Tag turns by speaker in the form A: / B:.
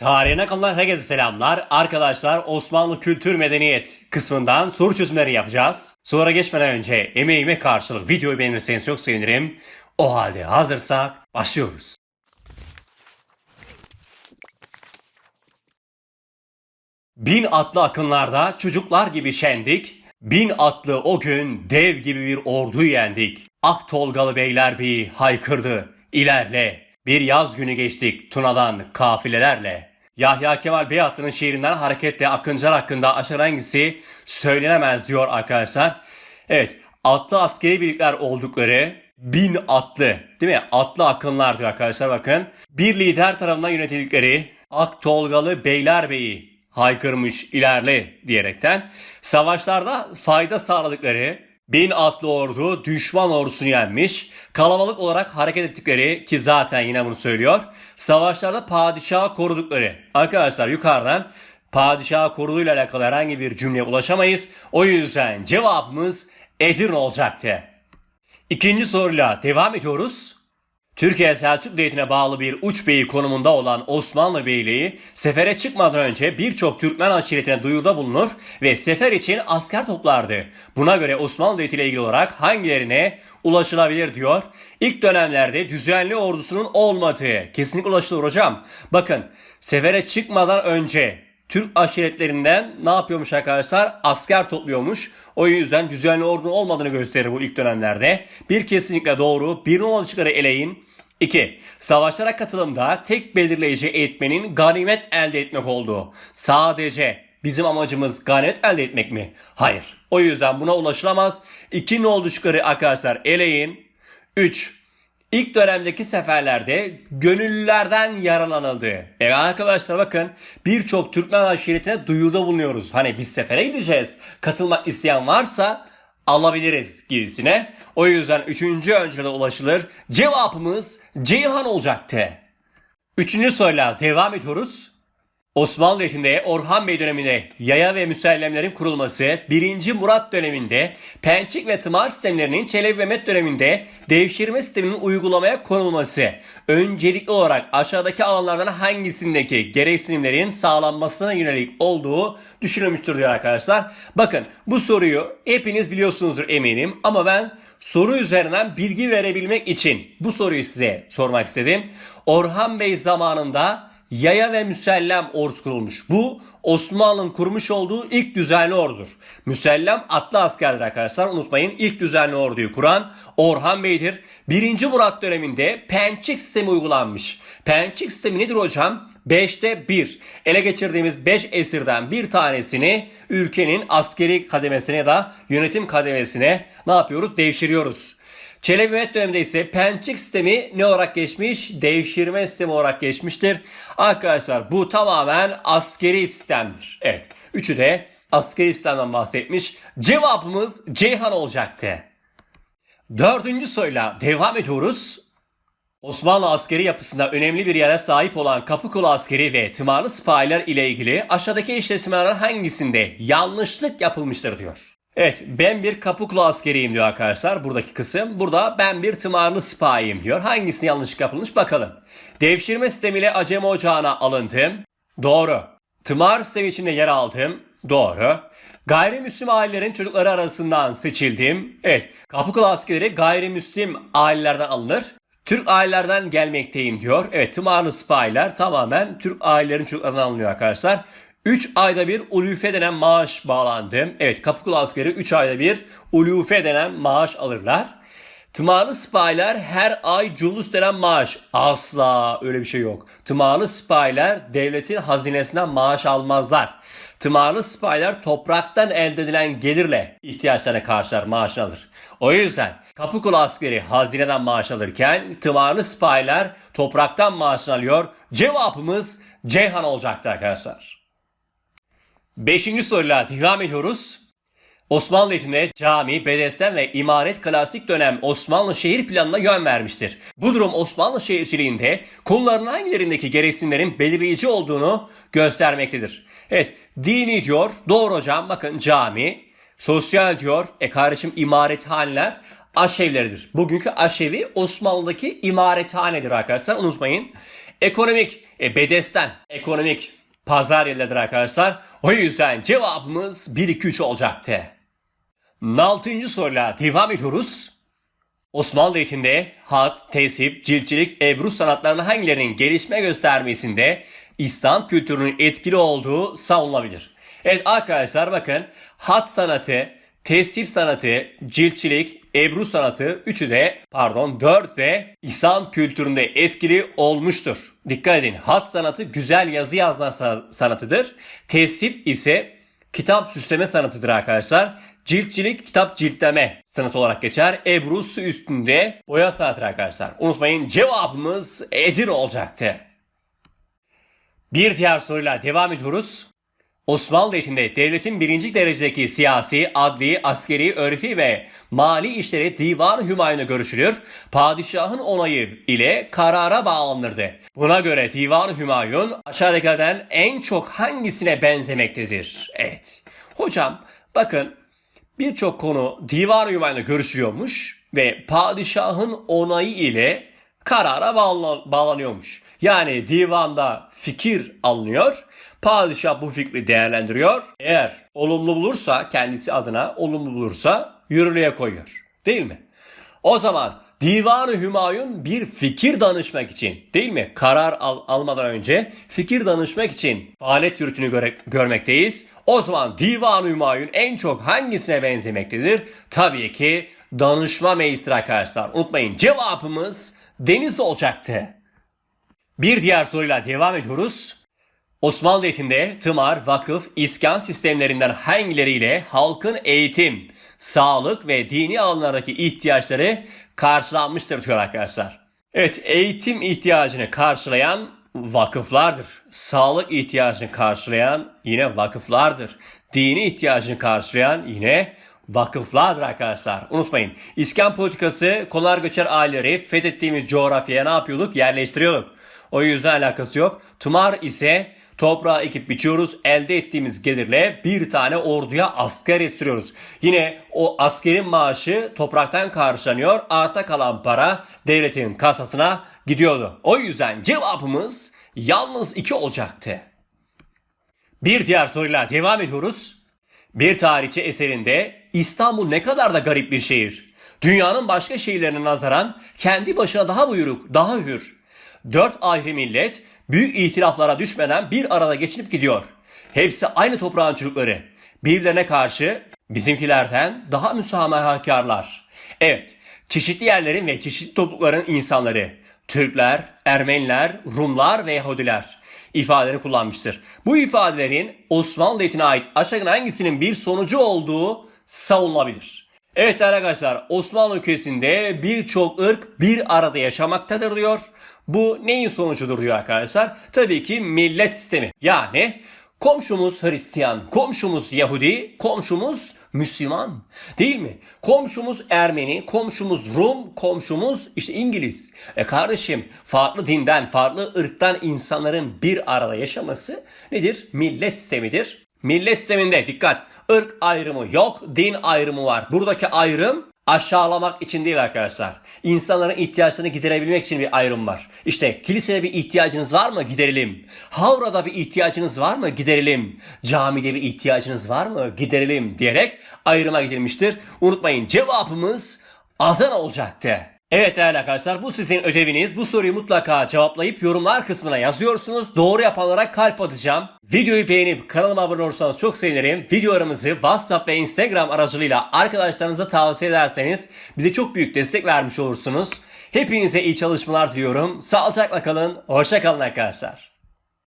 A: Tarihine kalan herkese selamlar. Arkadaşlar Osmanlı Kültür Medeniyet kısmından soru çözümleri yapacağız. Sonra geçmeden önce emeğime karşılık videoyu beğenirseniz çok sevinirim. O halde hazırsak başlıyoruz. Bin atlı akınlarda çocuklar gibi şendik. Bin atlı o gün dev gibi bir ordu yendik. Ak Tolgalı Beylerbeyi haykırdı. İlerle. Bir yaz günü geçtik Tuna'dan kafilelerle. Yahya Kemal Beyatlı'nın şiirinden hareketle Akıncılar hakkında aşağı hangisi söylenemez diyor arkadaşlar. Evet atlı askeri birlikler oldukları bin atlı değil mi? Atlı akınlar diyor arkadaşlar bakın. Bir lider tarafından yönetildikleri Ak Tolgalı Beylerbeyi haykırmış ilerle diyerekten savaşlarda fayda sağladıkları bin atlı ordu düşman ordusunu yenmiş. Kalabalık olarak hareket ettikleri ki zaten yine bunu söylüyor. Savaşlarda padişahı korudukları. Arkadaşlar yukarıdan padişahı koruduğuyla alakalı herhangi bir cümleye ulaşamayız. O yüzden cevabımız Edirne olacaktı. İkinci soruyla devam ediyoruz. Türkiye Selçuk Devleti'ne bağlı bir uç beyi konumunda olan Osmanlı Beyliği sefere çıkmadan önce birçok Türkmen aşiretine duyuruda bulunur ve sefer için asker toplardı. Buna göre Osmanlı Devleti ile ilgili olarak hangilerine ulaşılabilir diyor. İlk dönemlerde düzenli ordusunun olmadığı kesinlikle ulaşılır hocam. Bakın sefere çıkmadan önce Türk aşiretlerinden ne yapıyormuş arkadaşlar? Asker topluyormuş. O yüzden düzenli ordunun olmadığını gösterir bu ilk dönemlerde. Bir kesinlikle doğru. Bir numaralı çıkarı eleyin. 2. Savaşlara katılımda tek belirleyici etmenin ganimet elde etmek olduğu. Sadece bizim amacımız ganimet elde etmek mi? Hayır. O yüzden buna ulaşılamaz. 2 nolu çıkarı arkadaşlar eleyin. 3. İlk dönemdeki seferlerde gönüllülerden yararlanıldı. Evet arkadaşlar bakın birçok Türkmen aşiretine duyuruda bulunuyoruz. Hani biz sefere gideceğiz. Katılmak isteyen varsa alabiliriz gibisine. O yüzden üçüncü öncüle ulaşılır. Cevabımız Ceyhan olacaktı. Üçüncü soruyla devam ediyoruz. Osmanlı Devleti'nde Orhan Bey döneminde yaya ve müsellemlerin kurulması, 1. Murat döneminde pençik ve tımar sistemlerinin Çelebi Mehmet döneminde devşirme sisteminin uygulamaya konulması, öncelikli olarak aşağıdaki alanlardan hangisindeki gereksinimlerin sağlanmasına yönelik olduğu düşünülmüştür diyor arkadaşlar. Bakın bu soruyu hepiniz biliyorsunuzdur eminim ama ben soru üzerinden bilgi verebilmek için bu soruyu size sormak istedim. Orhan Bey zamanında yaya ve müsellem ordusu kurulmuş. Bu Osmanlı'nın kurmuş olduğu ilk düzenli ordudur. Müsellem atlı askerdir arkadaşlar. Unutmayın ilk düzenli orduyu kuran Orhan Bey'dir. 1. Murat döneminde pençik sistemi uygulanmış. Pençik sistemi nedir hocam? 5'te 1. Ele geçirdiğimiz 5 esirden bir tanesini ülkenin askeri kademesine ya da yönetim kademesine ne yapıyoruz? Devşiriyoruz. Çelebi Mehmet döneminde ise pençik sistemi ne olarak geçmiş? Devşirme sistemi olarak geçmiştir. Arkadaşlar bu tamamen askeri sistemdir. Evet. Üçü de askeri sistemden bahsetmiş. Cevabımız Ceyhan olacaktı. Dördüncü soruyla devam ediyoruz. Osmanlı askeri yapısında önemli bir yere sahip olan Kapıkulu askeri ve tımarlı sipahiler ile ilgili aşağıdaki eşleşmelerden hangisinde yanlışlık yapılmıştır diyor. Evet ben bir Kapıkulu askeriyim diyor arkadaşlar buradaki kısım. Burada ben bir tımarlı sipahiyim diyor. Hangisini yanlışlık yapılmış bakalım. Devşirme sistemiyle Acem Ocağı'na alındım. Doğru. Tımar sistemi içinde yer aldım. Doğru. Gayrimüslim ailelerin çocukları arasından seçildim. Evet. Kapıkulu askerleri gayrimüslim ailelerden alınır. Türk ailelerden gelmekteyim diyor. Evet tımarlı sipahiler tamamen Türk ailelerin çocuklarından alınıyor arkadaşlar. 3 ayda bir ulufe denen maaş bağlandım. Evet Kapıkulu askeri 3 ayda bir ulufe denen maaş alırlar. Tımarlı sipahiler her ay culus denen maaş. Asla öyle bir şey yok. Tımarlı sipahiler devletin hazinesinden maaş almazlar. Tımarlı sipahiler topraktan elde edilen gelirle ihtiyaçlarına karşılar maaşını alır. O yüzden Kapıkulu askeri hazineden maaş alırken tımarlı sipahiler topraktan maaşını alıyor. Cevabımız Ceyhan olacaktı arkadaşlar. Beşinci soruyla devam ediyoruz. Osmanlı Devleti'ne cami, bedesten ve imaret klasik dönem Osmanlı şehir planına yön vermiştir. Bu durum Osmanlı şehirciliğinde konuların hangilerindeki gereksinimlerin belirleyici olduğunu göstermektedir. Evet, dini diyor, doğru hocam bakın cami, sosyal diyor, e kardeşim imarethaneler, aşevleridir. Bugünkü aşevi Osmanlı'daki imarethanedir arkadaşlar unutmayın. Ekonomik, e, bedesten, ekonomik pazar yerleridir arkadaşlar. O yüzden cevabımız 1-2-3 olacaktı. Altıncı soruyla devam ediyoruz. Osmanlı eğitimde hat, tesip, ciltçilik, ebru sanatlarının hangilerinin gelişme göstermesinde İslam kültürünün etkili olduğu savunulabilir. Evet arkadaşlar bakın hat sanatı, tesip sanatı, ciltçilik, ebru sanatı üçü de pardon dört de İslam kültüründe etkili olmuştur. Dikkat edin hat sanatı güzel yazı yazma sa- sanatıdır. Tesip ise kitap süsleme sanatıdır arkadaşlar. Ciltçilik kitap ciltleme sanatı olarak geçer. Ebru su üstünde boya sanatıdır arkadaşlar. Unutmayın cevabımız Edirne olacaktı. Bir diğer soruyla devam ediyoruz. Osmanlı Devleti'nde devletin birinci derecedeki siyasi, adli, askeri, örfi ve mali işleri Divan-ı Hümayun'da görüşülür. Padişahın onayı ile karara bağlanırdı. Buna göre Divan-ı Hümayun aşağıdakilerden en çok hangisine benzemektedir? Evet. Hocam bakın birçok konu Divan-ı Hümayun'da görüşülüyormuş ve padişahın onayı ile karara bağla- bağlanıyormuş. Yani divanda fikir alınıyor. Padişah bu fikri değerlendiriyor. Eğer olumlu bulursa kendisi adına olumlu bulursa yürürlüğe koyuyor. Değil mi? O zaman Divan-ı Hümayun bir fikir danışmak için değil mi? Karar al- almadan önce fikir danışmak için faaliyet yürütünü göre- görmekteyiz. O zaman Divan-ı Hümayun en çok hangisine benzemektedir? Tabii ki danışma meclisidir arkadaşlar. Unutmayın cevabımız deniz olacaktı. Bir diğer soruyla devam ediyoruz. Osmanlı Devleti'nde tımar, vakıf, iskan sistemlerinden hangileriyle halkın eğitim, sağlık ve dini alanlardaki ihtiyaçları karşılanmıştır diyor arkadaşlar. Evet eğitim ihtiyacını karşılayan vakıflardır. Sağlık ihtiyacını karşılayan yine vakıflardır. Dini ihtiyacını karşılayan yine vakıflardır arkadaşlar. Unutmayın. İskan politikası konar göçer aileleri fethettiğimiz coğrafyaya ne yapıyorduk? Yerleştiriyorduk. O yüzden alakası yok. Tımar ise toprağı ekip biçiyoruz. Elde ettiğimiz gelirle bir tane orduya asker yetiştiriyoruz. Yine o askerin maaşı topraktan karşılanıyor. Arta kalan para devletin kasasına gidiyordu. O yüzden cevabımız yalnız iki olacaktı. Bir diğer soruyla devam ediyoruz. Bir tarihçi eserinde İstanbul ne kadar da garip bir şehir. Dünyanın başka şehirlerine nazaran kendi başına daha buyruk, daha hür. Dört ayrı millet büyük ihtilaflara düşmeden bir arada geçinip gidiyor. Hepsi aynı toprağın çocukları. Birbirlerine karşı bizimkilerden daha müsamahakarlar. Evet, çeşitli yerlerin ve çeşitli toplulukların insanları. Türkler, Ermeniler, Rumlar ve Yahudiler ifadeleri kullanmıştır. Bu ifadelerin Osmanlı Devleti'ne ait aşağıdan hangisinin bir sonucu olduğu savunulabilir. Evet değerli arkadaşlar Osmanlı ülkesinde birçok ırk bir arada yaşamaktadır diyor. Bu neyin sonucudur diyor arkadaşlar? Tabii ki millet sistemi. Yani komşumuz Hristiyan, komşumuz Yahudi, komşumuz Müslüman değil mi? Komşumuz Ermeni, komşumuz Rum, komşumuz işte İngiliz. E kardeşim farklı dinden, farklı ırktan insanların bir arada yaşaması nedir? Millet sistemidir. Millet sisteminde dikkat ırk ayrımı yok, din ayrımı var. Buradaki ayrım aşağılamak için değil arkadaşlar. İnsanların ihtiyaçlarını giderebilmek için bir ayrım var. İşte kilisede bir ihtiyacınız var mı? Giderelim. Havra'da bir ihtiyacınız var mı? Giderelim. Camide bir ihtiyacınız var mı? Giderelim diyerek ayrıma gidilmiştir. Unutmayın cevabımız Adana olacaktı. Evet değerli arkadaşlar bu sizin ödeviniz. Bu soruyu mutlaka cevaplayıp yorumlar kısmına yazıyorsunuz. Doğru yapanlara kalp atacağım. Videoyu beğenip kanalıma abone olursanız çok sevinirim. Videolarımızı WhatsApp ve Instagram aracılığıyla arkadaşlarınıza tavsiye ederseniz bize çok büyük destek vermiş olursunuz. Hepinize iyi çalışmalar diliyorum. Sağlıcakla kalın. Hoşça kalın arkadaşlar.